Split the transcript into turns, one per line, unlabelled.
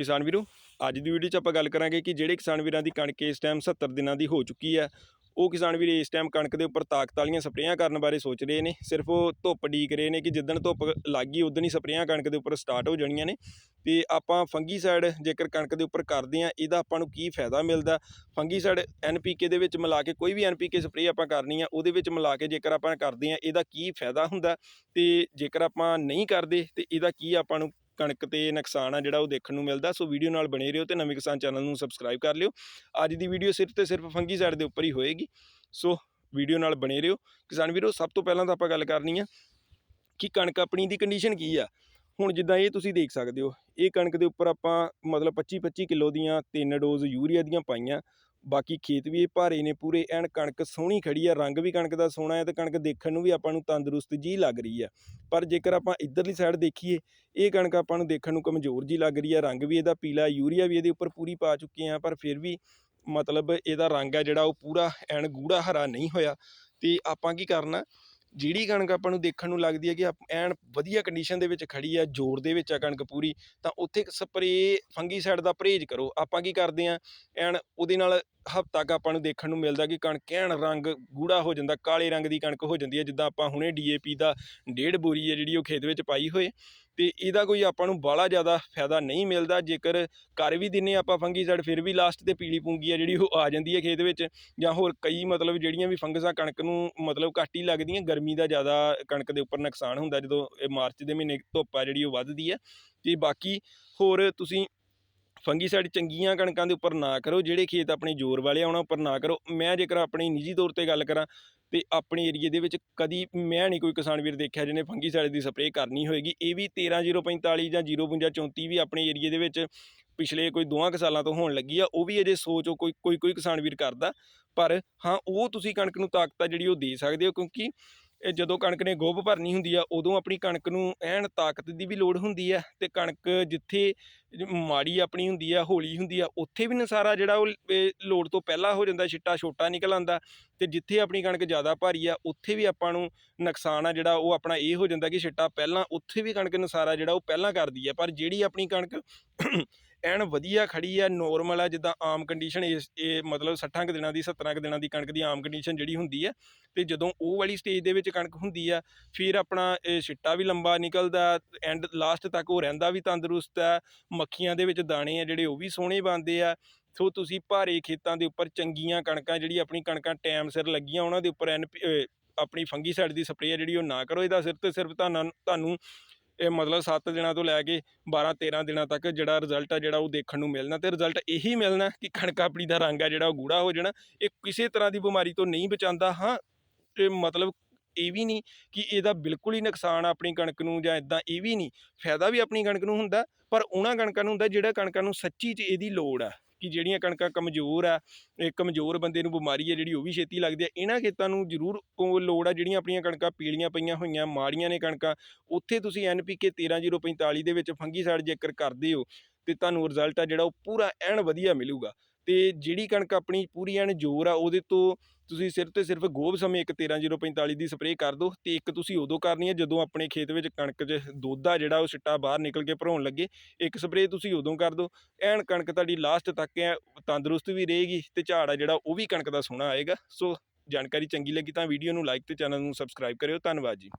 ਕਿਸਾਨ ਵੀਰੋ, ਅੱਜ ਦੀ ਵੀਡੀਓ 'ਚ ਆਪਾਂ ਗੱਲ ਕਰਾਂਗੇ ਕਿ ਜਿਹੜੇ ਕਿਸਾਨ ਵੀਰਾਂ ਦੀ ਕਣਕ ਇਸ ਟਾਈਮ 70 ਦਿਨਾਂ ਦੀ ਹੋ ਚੁੱਕੀ ਹੈ, ਉਹ ਕਿਸਾਨ ਵੀਰ ਇਸ ਟਾਈਮ ਕਣਕ ਦੇ ਉੱਪਰ ਤਾਕਤ ਵਾਲੀਆਂ ਸਪਰੇਆਂ ਕਰਨ ਬਾਰੇ ਸੋਚ ਰਹੇ ਨੇ। ਸਿਰਫ ਉਹ ਧੁੱਪ ਡੀਕ ਰਹੇ ਨੇ ਕਿ ਜਿੱਦਣ ਧੁੱਪ ਲੱਗ ਗਈ ਉਦੋਂ ਹੀ ਸਪਰੇਆਂ ਕਣਕ ਦੇ ਉੱਪਰ ਸਟਾਰਟ ਹੋ ਜਾਣੀਆਂ ਨੇ। ਤੇ ਆਪਾਂ ਫੰਗੀਸਾਈਡ ਜੇਕਰ ਕਣਕ ਦੇ ਉੱਪਰ ਕਰਦੇ ਆ ਇਹਦਾ ਆਪਾਂ ਨੂੰ ਕੀ ਫਾਇਦਾ ਮਿਲਦਾ? ਫੰਗੀਸਾਈਡ ਐਨਪੀਕੇ ਦੇ ਵਿੱਚ ਮਿਲਾ ਕੇ ਕੋਈ ਵੀ ਐਨਪੀਕੇ ਸਪਰੇਅ ਆਪਾਂ ਕਰਨੀ ਆ, ਉਹਦੇ ਵਿੱਚ ਮਿਲਾ ਕੇ ਜੇਕਰ ਆਪਾਂ ਕਰਦੇ ਆ ਇਹਦਾ ਕੀ ਫਾਇਦਾ ਹੁੰਦਾ? ਤੇ ਜੇਕਰ ਆਪਾਂ ਨਹੀਂ ਕਰਦੇ, ਤੇ ਇਹਦਾ ਕੀ ਆਪਾਂ ਨੂੰ ਕਣਕ ਤੇ ਨੁਕਸਾਨ ਆ ਜਿਹੜਾ ਉਹ ਦੇਖਣ ਨੂੰ ਮਿਲਦਾ। ਸੋ ਵੀਡੀਓ ਨਾਲ ਬਣੇ ਰਹੋ ਤੇ ਨਵੇਂ ਕਿਸਾਨ ਚੈਨਲ ਨੂੰ ਸਬਸਕ੍ਰਾਈਬ ਕਰ ਲਿਓ। ਅੱਜ ਦੀ ਵੀਡੀਓ ਸਿਰਫ ਤੇ ਸਿਰਫ ਫੰਗੀਸਾਈਡ ਦੇ ਉੱਪਰ ਹੀ ਹੋਏਗੀ। ਸੋ ਵੀਡੀਓ ਨਾਲ ਬਣੇ ਰਹੋ। ਕਿਸਾਨ ਵੀਰੋ, ਸਭ ਤੋਂ ਪਹਿਲਾਂ ਤਾਂ ਆਪਾਂ ਗੱਲ ਕਰਨੀ ਆ ਕਿ ਕਣਕ ਆਪਣੀ ਦੀ ਕੰਡੀਸ਼ਨ ਕੀ ਆ? ਹੁਣ ਜਿੱਦਾਂ ਇਹ ਤੁਸੀਂ ਦੇਖ ਸਕਦੇ ਹੋ, ਇਹ ਕਣਕ ਦੇ ਉੱਪਰ ਆਪਾਂ ਮਤਲਬ 25 25 ਕਿਲੋ ਦੀਆਂ ਤਿੰਨ ਡੋਜ਼ ਯੂਰੀਆ ਦੀਆਂ ਪਾਈਆਂ। ਬਾਕੀ ਖੇਤ ਵੀ ਇਹ ਭਾਰੇ ਨੇ, ਪੂਰੇ ਐਨ ਕਣਕ ਸੋਹਣੀ ਖੜੀ ਆ, ਰੰਗ ਵੀ ਕਣਕ ਦਾ ਸੋਹਣਾ ਹੈ ਤੇ ਕਣਕ ਦੇਖਣ ਨੂੰ ਵੀ ਆਪਾਂ ਨੂੰ ਤੰਦਰੁਸਤ ਜੀ ਲੱਗ ਰਹੀ ਆ। ਪਰ ਜੇਕਰ ਆਪਾਂ ਇਧਰਲੀ ਸਾਈਡ ਦੇਖੀਏ, ਇਹ ਕਣਕ ਆਪਾਂ ਨੂੰ ਦੇਖਣ ਨੂੰ ਕਮਜ਼ੋਰ ਜੀ ਲੱਗ ਰਹੀ ਆ, ਰੰਗ ਵੀ ਇਹਦਾ ਪੀਲਾ, ਯੂਰੀਆ ਵੀ ਇਹਦੇ ਉੱਪਰ ਪੂਰੀ ਪਾ ਚੁੱਕੇ ਆ, ਪਰ ਫਿਰ ਵੀ ਮਤਲਬ ਇਹਦਾ ਰੰਗ ਆ ਜਿਹੜਾ ਉਹ ਪੂਰਾ ਐਨ ਗੂੜਾ ਹਰਾ ਨਹੀਂ ਹੋਇਆ। ਤੇ ਆਪਾਂ ਕੀ ਕਰਨਾ ਜਿਹੜੀ ਕਣਕ ਆਪਾਂ ਨੂੰ ਦੇਖਣ ਨੂੰ ਲੱਗਦੀ ਹੈ ਕਿ ਆਪ- ਐਨ ਵਧੀਆ ਕੰਡੀਸ਼ਨ ਦੇ ਵਿੱਚ ਖੜੀ ਆ ਜੋਰ ਦੇ ਵਿੱਚ ਆ ਕਣਕ ਪੂਰੀ, ਤਾਂ ਉੱਥੇ ਸਪਰੇ ਫੰਗੀਸਾਈਡ ਦਾ ਪਰਹੇਜ਼ ਕਰੋ। ਆਪਾਂ ਕੀ ਕਰਦੇ ਆ ਐਨ ਉਹਦੇ ਨਾਲ ਹਫ਼ਤਾ ਕ ਆਪਾਂ ਨੂੰ ਦੇਖਣ ਨੂੰ ਮਿਲਦਾ ਕਿ ਕਣਕ ਐਨ ਰੰਗ ਗੂੜਾ ਹੋ ਜਾਂਦਾ, ਕਾਲੇ ਰੰਗ ਦੀ ਕਣਕ ਹੋ ਜਾਂਦੀ ਹੈ। ਜਿੱਦਾਂ ਆਪਾਂ ਹੁਣੇ ਡੀਏਪੀ ਦਾ ਡੇਢ ਬੋਰੀ ਹੈ ਜਿਹੜੀ ਉਹ ਖੇਤ ਵਿੱਚ ਪਾਈ ਹੋਏ। ਤੇ ਇਹਦਾ ਕੋਈ ਆਪਾਂ ਨੂੰ ਬਾਹਲਾ ਜ਼ਿਆਦਾ ਫਾਇਦਾ ਨਹੀਂ ਮਿਲਦਾ। ਜੇਕਰ ਕਰ ਵੀ ਦਿੰਨੇ ਆਪਾਂ ਫੰਗੀਸਾਈਡ, ਫਿਰ ਵੀ ਲਾਸਟ ਤੇ ਪੀਲੀ ਪੂੰਗੀ ਆ ਜਿਹੜੀ ਉਹ ਆ ਜਾਂਦੀ ਹੈ ਖੇਤ ਵਿੱਚ। ਜਾਂ ਹੋਰ ਕਈ ਮਤਲਬ ਜਿਹੜੀਆਂ ਵੀ ਫੰਗਸਾਂ ਕਣਕ ਨੂੰ ਮਤਲਬ ਘੱਟ ਹੀ ਲੱਗਦੀਆਂ, ਗਰਮੀ ਦਾ ਜ਼ਿਆਦਾ ਕਣਕ ਦੇ ਉੱਪਰ ਨੁਕਸਾਨ ਹੁੰਦਾ ਜਦੋਂ ਇਹ ਮਾਰਚ ਦੇ ਮਹੀਨੇ ਧੁੱਪ ਆ ਜਿਹੜੀ ਉਹ ਵੱਧਦੀ ਹੈ ਤੇ ਬਾਕੀ ਹੋਰ ਤੁਸੀਂ ਫੰਗੀਸਾਈਡ ਚੰਗੀਆਂ ਕਣਕਾਂ ਦੇ ਉੱਪਰ ਨਾ ਕਰੋ, ਜਿਹੜੇ ਖੇਤ ਆਪਣੇ ਜ਼ੋਰ ਵਾਲੇ ਆ, ਉਹਨਾਂ ਉੱਪਰ ਨਾ ਕਰੋ। ਮੈਂ ਜੇਕਰ ਆਪਣੀ ਨਿੱਜੀ ਤੌਰ ਤੇ ਗੱਲ ਕਰਾਂ ਤੇ ਆਪਣੇ ਏਰੀਏ ਦੇ ਵਿੱਚ ਕਦੀ ਮੈਂ ਨਹੀਂ ਕੋਈ ਕਿਸਾਨ ਵੀਰ ਦੇਖਿਆ ਜਿਹਨੇ ਫੰਗੀਸਾਈਡ ਦੀ ਸਪਰੇਅ ਕਰਨੀ ਹੋਏਗੀ। ਇਹ ਵੀ 13045 ਜਾਂ 05234 ਵੀ ਆਪਣੇ ਏਰੀਏ ਦੇ ਵਿੱਚ ਪਿਛਲੇ ਕੋਈ ਦੋਹਾਂ ਕੁ ਸਾਲਾਂ ਤੋਂ ਹੋਣ ਲੱਗੀ ਆ, ਉਹ ਵੀ ਅਜੇ ਸੋਚ ਉਹ ਕੋਈ ਕੋਈ ਕੋਈ ਕਿਸਾਨ ਵੀਰ ਕਰਦਾ। ਪਰ ਹਾਂ, ਉਹ ਤੁਸੀਂ ਕਣਕ ਨੂੰ ਤਾਕਤ ਆ ਜਿਹੜੀ ਉਹ ਦੇ ਸਕਦੇ ਹੋ ਕਿਉਂਕਿ ਇਹ ਜਦੋਂ ਕਣਕ ਨੇ ਗੋਭ ਭਰਨੀ ਹੁੰਦੀ ਆ, ਉਦੋਂ ਆਪਣੀ ਕਣਕ ਨੂੰ ਐਨ ਤਾਕਤ ਦੀ ਵੀ ਲੋੜ ਹੁੰਦੀ ਆ ਤੇ ਕਣਕ ਜਿੱਥੇ ਮਾੜੀ ਆਪਣੀ ਹੁੰਦੀ ਆ, ਹੋਲੀ ਹੁੰਦੀ ਆ, ਉੱਥੇ ਵੀ ਨਸਾਰਾ ਜਿਹੜਾ ਉਹ ਲੋੜ ਤੋਂ ਪਹਿਲਾਂ ਹੋ ਜਾਂਦਾ, ਛਿੱਟਾ ਛੋਟਾ ਨਿਕਲ ਆਂਦਾ ਤੇ ਜਿੱਥੇ ਆਪਣੀ ਕਣਕ ਜ਼ਿਆਦਾ ਭਾਰੀ ਆ, ਉੱਥੇ ਵੀ ਆਪਾਂ ਨੂੰ ਨੁਕਸਾਨ ਆ ਜਿਹੜਾ ਉਹ ਆਪਣਾ ਇਹ ਹੋ ਜਾਂਦਾ ਕਿ ਛਿੱਟਾ ਪਹਿਲਾਂ, ਉੱਥੇ ਵੀ ਕਣਕ ਨਸਾਰਾ ਜਿਹੜਾ ਉਹ ਪਹਿਲਾਂ ਕਰਦੀ ਆ, ਪਰ ਜਿਹੜੀ ਆਪਣੀ ਕਣਕ ਐਨ ਵਧੀਆ ਖੜੀ ਆ ਨੋਰਮਲ ਆ, ਜਿੱਦਾਂ ਆਮ ਕੰਡੀਸ਼ਨ ਇਸ, ਇਹ ਮਤਲਬ 60 ਕੁ ਦਿਨਾਂ ਦੀ 70 ਕੁ ਦਿਨਾਂ ਦੀ ਕਣਕ ਦੀ ਆਮ ਕੰਡੀਸ਼ਨ ਜਿਹੜੀ ਹੁੰਦੀ ਆ, ਤੇ ਜਦੋਂ ਉਹ ਵਾਲੀ ਸਟੇਜ ਦੇ ਵਿੱਚ ਕਣਕ ਹੁੰਦੀ ਆ, ਫਿਰ ਆਪਣਾ ਇਹ ਛਿੱਟਾ ਵੀ ਲੰਬਾ ਨਿਕਲਦਾ ਐਂਡ ਲਾਸਟ ਤੱਕ ਉਹ ਰਹਿੰਦਾ ਵੀ ਤੰਦਰੁਸਤ ਆ ਮੱਖੀਆਂ ਦੇ ਵਿੱਚ ਦਾਣੇ ਆ ਜਿਹੜੇ ਉਹ ਵੀ ਸੋਹਣੇ ਬਣਦੇ ਆ। ਸੋ ਤੁਸੀਂ ਭਾਰੇ ਖੇਤਾਂ ਦੇ ਉੱਪਰ ਚੰਗੀਆਂ ਕਣਕਾਂ ਜਿਹੜੀ ਆਪਣੀ ਕਣਕਾਂ ਟਾਈਮ ਸਿਰ ਲੱਗੀਆਂ, ਉਹਨਾਂ ਦੇ ਉੱਪਰ ਐਨ ਆਪਣੀ ਫੰਗੀਸਾਈਡ ਦੀ ਸਪਰੇਅ ਜਿਹੜੀ ਉਹ ਨਾ ਕਰੋ। ਇਹਦਾ ਸਿਰਫ ਤੇ ਸਿਰਫ ਤੁਹਾਨੂੰ ਤੁਹਾਨੂੰ ਇਹ ਮਤਲਬ 7 ਦਿਨਾਂ ਤੋਂ ਲੈ ਕੇ 12 13 ਦਿਨਾਂ ਤੱਕ ਜਿਹੜਾ ਰਿਜ਼ਲਟ ਆ ਜਿਹੜਾ ਉਹ ਦੇਖਣ ਨੂੰ ਮਿਲਣਾ ਤੇ ਰਿਜ਼ਲਟ ਇਹੀ ਮਿਲਣਾ ਕਿ ਕਣਕ ਆਪਣੀ ਦਾ ਰੰਗ ਆ ਜਿਹੜਾ ਉਹ ਗੂੜਾ ਹੋ ਜਾਣਾ। ਇਹ ਕਿਸੇ ਤਰ੍ਹਾਂ ਦੀ ਬਿਮਾਰੀ ਤੋਂ ਨਹੀਂ ਬਚਾਉਂਦਾ। ਹਾਂ ਤੇ ਮਤਲਬ ਇਹ ਵੀ ਨਹੀਂ ਕਿ ਇਹਦਾ ਬਿਲਕੁਲ ਹੀ ਨੁਕਸਾਨ ਆਪਣੀ ਕਣਕ ਨੂੰ ਜਾਂ ਇਦਾਂ ਇਹ ਵੀ ਨਹੀਂ। ਫਾਇਦਾ ਵੀ ਆਪਣੀ ਕਣਕ ਨੂੰ ਹੁੰਦਾ, ਪਰ ਉਹਨਾਂ ਕਣਕਾਂ ਨੂੰ ਹੁੰਦਾ ਜਿਹੜਾ ਕਣਕਾਂ ਨੂੰ ਸੱਚੀ 'ਚ ਇਹਦੀ ਲੋੜ ਆ ਕਿ ਜਿਹੜੀਆਂ ਕਣਕਾਂ ਕਮਜ਼ੋਰ ਆ, ਇਹ ਕਮਜ਼ੋਰ ਬੰਦੇ ਨੂੰ ਬਿਮਾਰੀ ਹੈ ਜਿਹੜੀ ਉਹ ਵੀ ਛੇਤੀ ਲੱਗਦੀ ਹੈ ਇਹਨਾਂ ਖੇਤਾਂ ਨੂੰ ਜ਼ਰੂਰ ਕੋ ਲੋੜ ਆ ਜਿਹੜੀਆਂ ਆਪਣੀਆਂ ਕਣਕਾਂ ਪੀਲੀਆਂ ਪਈਆਂ ਹੋਈਆਂ, ਮਾੜੀਆਂ ਨੇ ਕਣਕਾਂ, ਉੱਥੇ ਤੁਸੀਂ ਐਨਪੀਕੇ 13045 ਦੇ ਵਿੱਚ ਫੰਗੀਸਾਈਡ ਜੇਕਰ ਕਰਦੇ ਹੋ, ਤੇ ਤੁਹਾਨੂੰ ਰਿਜ਼ਲਟ ਆ ਜਿਹੜਾ ਉਹ ਪੂਰਾ ਐਨ ਵਧੀਆ ਮਿਲੂਗਾ। ਤੇ ਜਿਹੜੀ ਕਣਕ ਆਪਣੀ ਪੂਰੀ ਐਨ ਜ਼ੋਰ ਆ, ਉਹਦੇ ਤੋਂ ਤੁਸੀਂ ਸਿਰਫ ਤੇ ਸਿਰਫ ਗੋਭ ਸਮੇਂ ਇੱਕ 13045 ਦੀ ਸਪਰੇਅ ਕਰ ਦਿਓ ਤੇ ਇੱਕ ਤੁਸੀਂ ਉਦੋਂ ਕਰਨੀ ਹੈ ਜਦੋਂ ਆਪਣੇ ਖੇਤ ਵਿੱਚ ਕਣਕ 'ਚ ਦੁੱਧ ਆ ਜਿਹੜਾ ਉਹ ਸਿੱਟਾ ਬਾਹਰ ਨਿਕਲ ਕੇ ਭਰਾਉਣ ਲੱਗੇ, ਇੱਕ ਸਪਰੇਅ ਤੁਸੀਂ ਉਦੋਂ ਕਰ ਦਿਓ। ਐਨ ਕਣਕ ਤੁਹਾਡੀ ਲਾਸਟ ਤੱਕ ਐ, ਤੰਦਰੁਸਤ ਵੀ ਰਹੇਗੀ ਤੇ ਝਾੜ ਆ ਜਿਹੜਾ ਉਹ ਵੀ ਕਣਕ ਦਾ ਸੋਹਣਾ ਆਏਗਾ। ਸੋ ਜਾਣਕਾਰੀ ਚੰਗੀ ਲੱਗੀ ਤਾਂ ਵੀਡੀਓ ਨੂੰ ਲਾਈਕ ਤੇ ਚੈਨਲ ਨੂੰ ਸਬਸਕ੍ਰਾਈਬ ਕਰਿਓ। ਧੰਨਵਾਦ ਜੀ।